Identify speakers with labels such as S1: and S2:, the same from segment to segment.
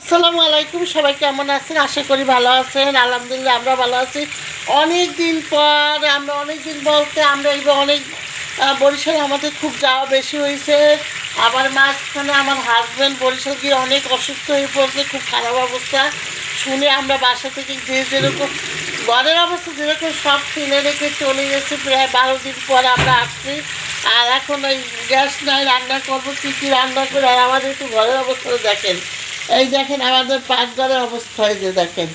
S1: আসসালামু আলাইকুম, সবাই কেমন আছেন? আশা করি ভালো আছেন। আলহামদুলিল্লাহ আমরা ভালো আছি। অনেক দিন পর, আমরা অনেক দিন বলতে আমরা এই অনেক বরিশাল আমাদের খুব যাওয়া বেশি হয়েছে। আবার মাঝখানে আমার হাজব্যান্ড বরিশাল গিয়ে অনেক অসুস্থ হয়ে পড়ছে, খুব খারাপ অবস্থা। শুনে আমরা বাসা থেকে যে যেরকম, ঘরের অবস্থা যেরকম, সব ফেলে রেখে চলে গেছে। প্রায় বারো দিন পর আমরা আসছি। আর এখন ওই গ্যাস নাই, রান্না করব, কী কী রান্না করে, আর আমাদের একটু ঘরের অবস্থা দেখেন। এই দেখেন আমাদের পাকঘরের অবস্থা, এই যে দেখেন।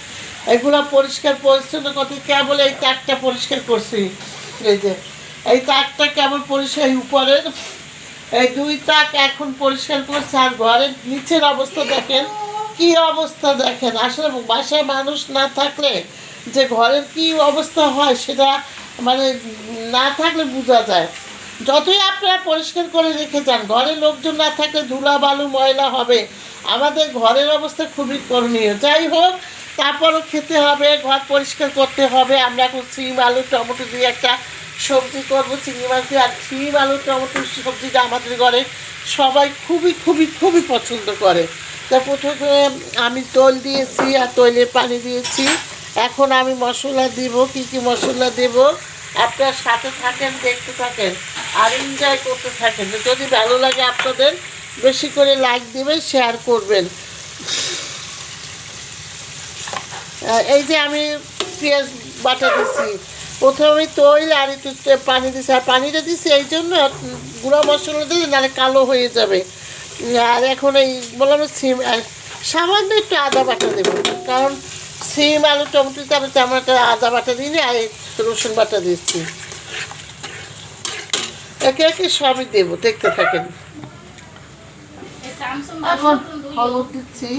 S1: এগুলো পরিষ্কার, পরিচ্ছন্ন করতে কেবল এই তাকটা পরিষ্কার করছি। এই যে, এই তাকটা কেবল পরিষ্কার উপরের, এই দুই তাক এখন পরিষ্কার করছে। আর ঘরের নিচের অবস্থা দেখেন, কি অবস্থা দেখেন। আসলে বাসায় মানুষ না থাকলে যে ঘরের কি অবস্থা হয় সেটা মানে না থাকলে বোঝা যায়। যতই আপনারা পরিষ্কার করে রেখে যান ঘরে লোকজন না থাকলে ধুলা বালু, ময়লা হবে। আমাদের ঘরের অবস্থা খুবই করণীয়। যাই হোক, তারপরও খেতে হবে, ঘর পরিষ্কার করতে হবে। আমরা এখন সিম, আলু, টমেটো দিয়ে একটা সবজি করব, চিংড়ি মাছ দিয়ে। আর সিম, আলু, টমেটো সবজিটা আমাদের ঘরে সবাই খুবই খুবই খুবই পছন্দ করে। তা প্রথমে আমি তৈল দিয়েছি আর তৈলের পানি দিয়েছি। এখন আমি মশলা দিব। কি কি মশলা দেব? আপনার সাথে থাকেন, দেখতে থাকেন, আর এনজয় করতে থাকেন। যদি ভালো লাগে আপনাদের বেশি করে লাইক দেবেন শেয়ার করবেন। এই যে আমি পেঁয়াজ বাটা দিছি, প্রথমে তৈল আর একটু পানি দিছি, আর পানিটা দিছি এই জন্য গুঁড়া মশলা দিলে নাহলে কালো হয়ে যাবে। আর এখন এই বললাম সিম সামান্য একটু আদা বাটা দেবো, কারণ সিম, আলু টমেটোতে আমি তেমন একটা আদা বাটা দিইনি, আর রসুন বাটা দিচ্ছি। একে একে সবই দেবো, দেখতে থাকেন। এখন হলুদ দিচ্ছি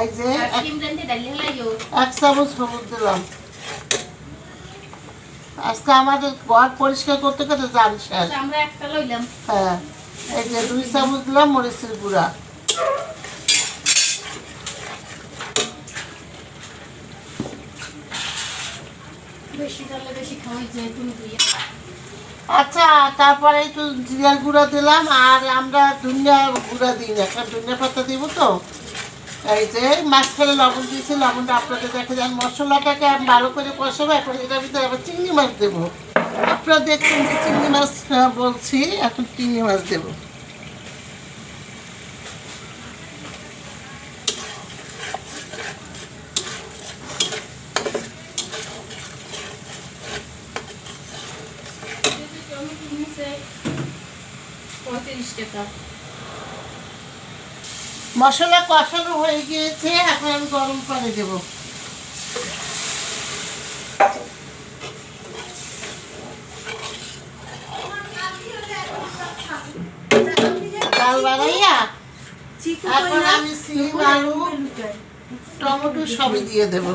S1: এই যে এক- এক চামচ হলুদ দিলাম। আজকে আমাদের ঘর পরিষ্কার করতে করতে জান শেষ।
S2: আমরা
S1: হ্যাঁ এই যে দুই চামচ দিলাম মরিচের গুঁড়া
S2: বেশি তাহলে বেশি খাওয়াই যায় তুমি দিয়ে
S1: আচ্ছা তারপরে একটু জিরার গুঁড়া দিলাম, আর আমরা ধনিয়া গুঁড়া দিই না কারণ ধনিয়া পাতা দিব তো। এই যে মাঝখানে লবণ দিয়েছি, লবণটা আপনাদের দেখা যায় মশলাটাকে আমি ভালো করে কষাবো এখন এটার ভিতরে আবার চিংড়ি মাছ দেবো। আপনারা দেখছেন যে চিংড়ি মাছ বলছি, এখন চিংড়ি মাছ দেবো।
S2: পঁয়ত্রিশ টাকা।
S1: মশলা কষানো হয়ে গিয়েছে এখন আমি গরম পানি দেবো। ডাল বাড়াইয়া এখন আমি সিম আলু টমেটো সবই দিয়ে দেবো।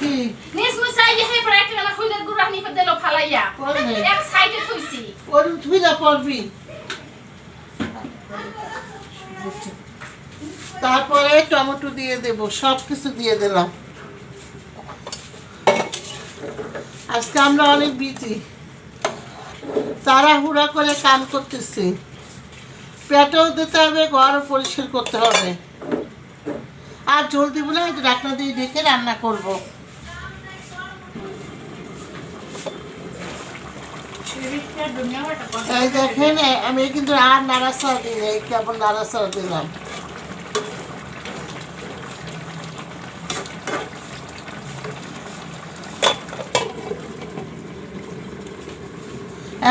S1: কি?
S2: নিস হে প্রায় একটা খুইলে গুড়া নি ফালাইয়া? এক সাইডে থইছি
S1: ওরম থুই না পড়বি তারপরে টমেটো দিয়ে দেব সব কিছু দিয়ে দিলাম। আজকে আমরা অনেক বিজি তাড়াহুড়া করে কাম করতেছি। পেটেও দিতে হবে ঘরও পরিষ্কার করতে হবে। আর জলদি বলে ডাকনা দিয়ে ডেকে রান্না করব। এই দেখেন আমি কিন্তু আর দিই দিলাম।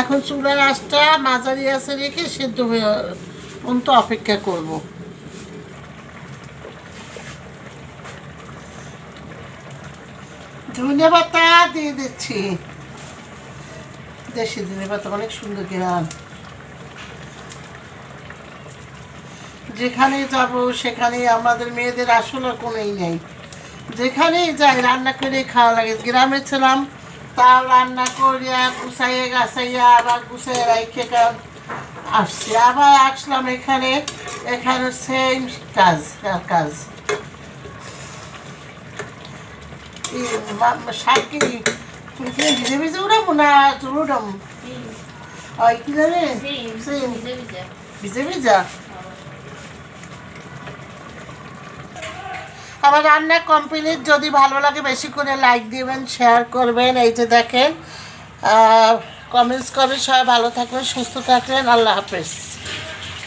S1: এখন চুলার আঁচটা মাঝারি আছে রেখে সেদ্ধ হয়ে পর্যন্ত অপেক্ষা করব। ধনে পাতা দিয়ে দিচ্ছি। অনেক সুন্দর গ্রাম। যাব আমাদের মেয়েদের কোনোই নেই। যাই, রান্না করে খাওয়া লাগে। গ্রামে ছিলাম তাও রান্না করিয়া গুছাইয়ে গাছাইয়া আবার গুছাইয়ে রাইখে আসছি, আবার আসলাম এখানে। এখানে সেম কাজ কাজ। শাক কি ভিজে ভিজে উড়াবো না চুল উঠাবো ওই কি জানে
S2: সিম
S1: সিম
S2: ভিজে ভিজে
S1: ভিজে ভিজা আমার রান্না কমপ্লিট যদি ভালো লাগে বেশি করে লাইক দিবেন শেয়ার করবেন এই যে দেখেন। কমেন্টস করবেন সবাই ভালো থাকবেন সুস্থ থাকবেন আল্লাহ হাফেজ।